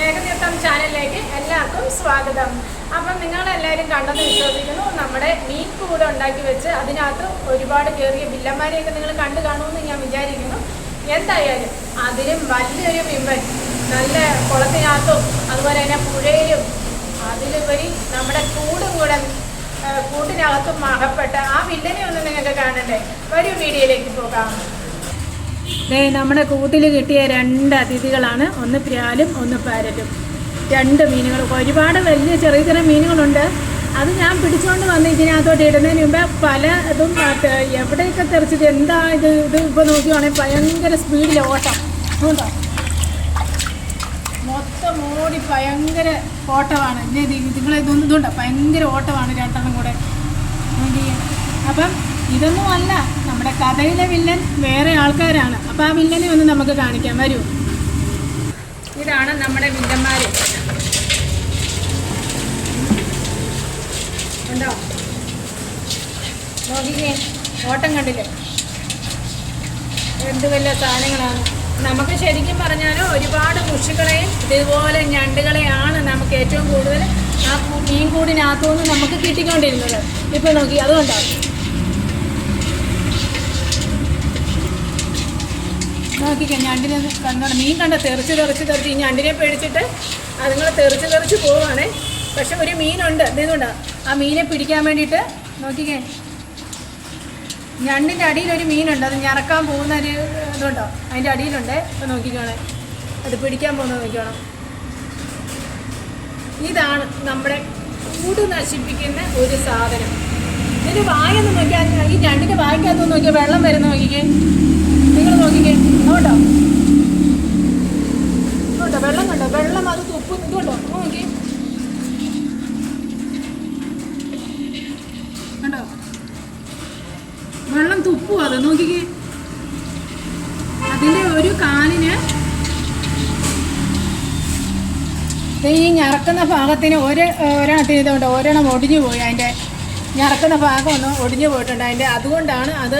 സ്നേഹതീർത്ഥം ചാനലിലേക്ക് എല്ലാവർക്കും സ്വാഗതം. അപ്പം നിങ്ങളെല്ലാവരും കണ്ടെന്ന് വിശ്വസിക്കുന്നു. നമ്മുടെ മീൻ കൂടെ ഉണ്ടാക്കി വെച്ച് അതിനകത്ത് ഒരുപാട് കയറിയ ബില്ലന്മാരെയൊക്കെ നിങ്ങൾ കണ്ടു കാണുമെന്ന് ഞാൻ വിചാരിക്കുന്നു. എന്തായാലും അതിലും വലിയൊരു വിമ്പൻ നല്ല കുളത്തിനകത്തും അതുപോലെ തന്നെ പുഴയിലും അതിലുപരി നമ്മുടെ കൂടും കൂടെ കൂട്ടിനകത്തും അകപ്പെട്ട ആ വില്ലനെ ഒന്ന് നിങ്ങൾക്ക് കാണണ്ടേ? ഒരു വീഡിയോയിലേക്ക് പോകാം. ദേ നമ്മുടെ കൂട്ടിൽ കിട്ടിയ രണ്ട് അതിഥികളാണ്. ഒന്ന് പ്രാലും ഒന്ന് പാരലും. രണ്ട് മീനുകൾ. ഒരുപാട് വലിയ ചെറിയ ചെറിയ മീനുകളുണ്ട്. അത് ഞാൻ പിടിച്ചുകൊണ്ട് വന്ന് ഇതിനകത്തോട്ട് ഇടുന്നതിന് മുമ്പേ പല ഇതും എവിടെയൊക്കെ തെറിച്ചിട്ട് എന്താ ഇത് ഇത് ഇപ്പോൾ നോക്കുകയാണെങ്കിൽ ഭയങ്കര സ്പീഡിൽ ഓട്ടം. ഉണ്ടോ മൊത്തം ഓടി ഭയങ്കര ഓട്ടമാണ്. ഇനി നിങ്ങളെ ഇതൊന്നും ഇതുണ്ടോ ഭയങ്കര ഓട്ടമാണ് രണ്ടെണ്ണം കൂടെ. അപ്പം ഇതൊന്നും അല്ല. നമ്മുടെ കഥയിലെ വില്ലൻ വേറെ ആൾക്കാരാണ്. അപ്പം ആ വില്ലനെ ഒന്ന് നമുക്ക് കാണിക്കാം. വരൂ. ഇതാണ് നമ്മുടെ നോക്കിക്കേ ഓട്ടം കണ്ടില്ലേ? എന്ത് വലിയ സാധനങ്ങളാണ്. നമുക്ക് ശരിക്കും പറഞ്ഞാൽ ഒരുപാട് മുഷികളെയും ഇതുപോലെ ഞണ്ടുകളെയാണ് നമുക്ക് ഏറ്റവും കൂടുതൽ ആ കു- മീൻ കൂടിനകത്തുനിന്ന് നമുക്ക് കിട്ടിക്കൊണ്ടിരുന്നത്. ഇപ്പം നോക്കി അതുകൊണ്ടാണ് നോക്കിക്കേ ഞണ്ടിനെ കണ്ടോണം. മീൻ കണ്ട? തെറിച്ച് തെറിച്ച് തെറിച്ച് ഈ ഞണ്ടിനെ പേടിച്ചിട്ട് അതുങ്ങൾ തെറിച്ച് തെറിച്ച് പോവാണ്. പക്ഷെ ഒരു മീനുണ്ട്. എന്തുകൊണ്ടാ ആ മീനെ പിടിക്കാൻ വേണ്ടിയിട്ട് നോക്കിക്കേ ഞണ്ടിന്റെ അടിയിൽ ഒരു മീനുണ്ട്. അത് ഞറക്കാൻ പോകുന്ന ഒരു ഇതുണ്ടോ? അതിന്റെ അടിയിലുണ്ട്. അപ്പം നോക്കിക്കോണേ. അത് പിടിക്കാൻ പോകുന്നത് നോക്കിക്കോണം. ഇതാണ് നമ്മുടെ കൂട് നശിപ്പിക്കുന്ന ഒരു സാധനം. ഇതിന്റെ വായൊന്ന് നോക്കിയാൽ ഈ ഞണ്ടിന്റെ വായ്ക്കകത്തൊന്ന് നോക്കിയാൽ വെള്ളം വരുന്ന നോക്കിക്കേ. നിങ്ങൾ നോക്കിക്കേ. നോട്ടോ നോട്ടോ വെള്ളം കണ്ടോ? വെള്ളം അത് തുപ്പ്. ഇതുണ്ടോ നോക്കി കണ്ടോ? വെള്ളം തുപ്പും അത്. നോക്കിക്കേ. അതിന്റെ ഒരു കാലിന് ഈ ഞറക്കുന്ന ഭാഗത്തിന് ഒരു ഒരെണ്ണത്തിന് ഇതുകൊണ്ട് ഒരെണ്ണം ഒടിഞ്ഞു പോയി. അതിന്റെ ഞറക്കുന്ന ഭാഗം ഒന്ന് ഒടിഞ്ഞു പോയിട്ടുണ്ട്. അതിന്റെ അതുകൊണ്ടാണ് അത്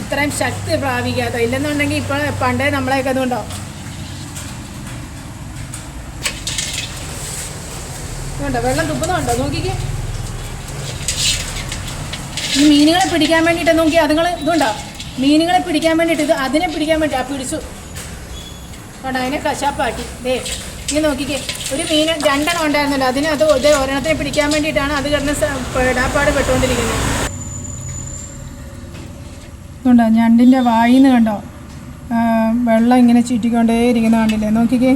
ഇത്രയും ശക്തി പ്രാപിക്കാത്ത ഇല്ലെന്നുണ്ടെങ്കിൽ ഇപ്പോൾ പണ്ടേ നമ്മളെയൊക്കെ അതുകൊണ്ടോ വേണ്ട വെള്ളം തുപ്പുന്നുണ്ടോ? നോക്കിക്കേ. ഈ മീനുകളെ പിടിക്കാൻ വേണ്ടിയിട്ട് നോക്കി അതുങ്ങൾ ഇതുണ്ടോ മീനുകളെ പിടിക്കാൻ വേണ്ടിയിട്ട് ഇത് അതിനെ പിടിക്കാൻ വേണ്ടി ആ പിടിച്ചു. കണ്ടോ? അതിനെ കശാപ്പാക്കി. ദേ ഇങ്ങനെ നോക്കിക്കേ. ഒരു മീൻ രണ്ടെണ്ണം ഉണ്ടായിരുന്നല്ലോ അതിന് അത് ഇതേ ഒരെണ്ണത്തിനെ പിടിക്കാൻ വേണ്ടിയിട്ടാണ് അത് കിടന്ന് പെടാപ്പാട് പെട്ടുകൊണ്ടിരിക്കുന്നത്. ഇതുണ്ടോ? ഞണ്ടിന്റെ വായിന്ന് കണ്ടോ? വെള്ളം ഇങ്ങനെ ചുറ്റിക്കൊണ്ടേ ഇരിക്കുന്ന കണ്ടില്ലേ? നോക്കിക്കേ.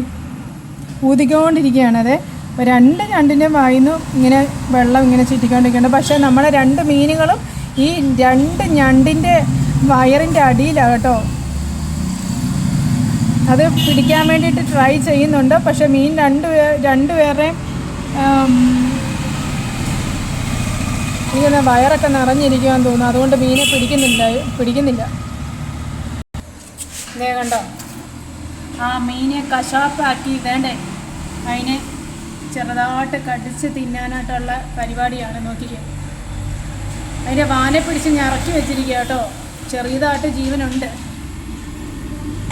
ഊതിക്കൊണ്ടിരിക്കുകയാണ് അതെ അപ്പോൾ രണ്ട് ഞണ്ടിന്റെ വായിന്ന് ഇങ്ങനെ വെള്ളം ഇങ്ങനെ ചുറ്റിക്കൊണ്ടിരിക്കുന്നുണ്ട്. പക്ഷേ നമ്മുടെ രണ്ട് മീനുകളും ഈ രണ്ട് ഞണ്ടിന്റെ വയറിന്റെ അടിയിലാണ് കേട്ടോ. അത് പിടിക്കാൻ വേണ്ടിയിട്ട് ട്രൈ ചെയ്യുന്നുണ്ട്. പക്ഷേ മീൻ രണ്ട് പേ രണ്ട് പേരുടെയും ഇങ്ങനെ വയറൊക്കെ നിറഞ്ഞിരിക്കുവാൻ തോന്നുന്നു. അതുകൊണ്ട് മീനെ പിടിക്കുന്നില്ല പിടിക്കുന്നില്ല. കണ്ടോ? ആ മീനെ കശാപ്പാക്കി. വേണ്ടേ? അതിനെ ചെറുതായിട്ട് കടിച്ച് തിന്നാനായിട്ടുള്ള പരിപാടിയാണ് നോക്കിക്കേ. അതിന്റെ വാനെ പിടിച്ച് ഞറക്കി വെച്ചിരിക്കുക കേട്ടോ. ചെറിയതായിട്ട് ജീവനുണ്ട്.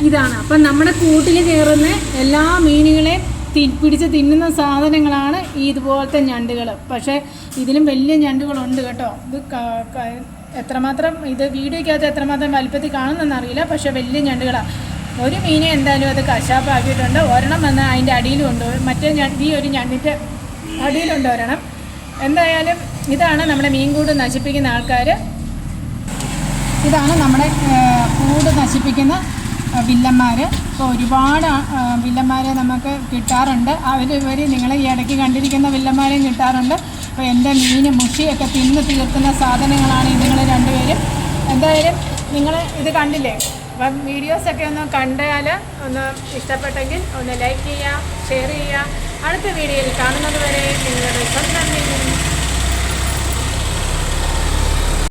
ഇതാണ്. അപ്പം നമ്മുടെ കൂട്ടിൽ കയറുന്ന എല്ലാ മീനുകളെയും പിടിച്ച് തിന്നുന്ന സാധനങ്ങളാണ് ഈ ഇതുപോലത്തെ ഞണ്ടുകൾ. പക്ഷേ ഇതിലും വലിയ ഞണ്ടുകളുണ്ട് കേട്ടോ. ഇത് എത്രമാത്രം ഇത് വീഡിയോയ്ക്കകത്ത് എത്രമാത്രം വലിപ്പത്തിൽ കാണുന്നെന്ന് അറിയില്ല. പക്ഷേ വലിയ ഞണ്ടുകളാണ് ഒരു മീനെ എന്തായാലും അത് കശാപ്പാക്കിയിട്ടുണ്ട്. ഒരെണ്ണം വന്ന് അതിന്റെ അടിയിലും ഉണ്ട്. മറ്റേ ഞണ്ട് ഈ ഒരു ഞണ്ടിന്റെ അടിയിലുണ്ട് ഒരെണ്ണം. എന്തായാലും ഇതാണ് നമ്മുടെ മീൻകൂട് നശിപ്പിക്കുന്ന ആൾക്കാർ ഇതാണ് നമ്മുടെ കൂട് നശിപ്പിക്കുന്ന വില്ലന്മാർ ഇപ്പോൾ ഒരുപാട് വില്ലന്മാരെ നമുക്ക് കിട്ടാറുണ്ട്. അവർ ഇവർ നിങ്ങൾ ഈ ഇടയ്ക്ക് കണ്ടിരിക്കുന്ന വില്ലന്മാരെയും കിട്ടാറുണ്ട്. അപ്പോൾ എന്റെ മീൻ മുഷിയൊക്കെ തിന്ന് തീർക്കുന്ന സാധനങ്ങളാണ് ഇതുങ്ങൾ രണ്ടുപേരും. എന്തായാലും നിങ്ങൾ ഇത് കണ്ടില്ലേ? അപ്പം വീഡിയോസൊക്കെ ഒന്ന് കണ്ടാൽ ഒന്ന് ഇഷ്ടപ്പെട്ടെങ്കിൽ ഒന്ന് ലൈക്ക് ചെയ്യുക ഷെയർ ചെയ്യുക. അടുത്ത വീഡിയോയിൽ കാണുന്നത് വരെ നിങ്ങളുടെ സ്വന്തം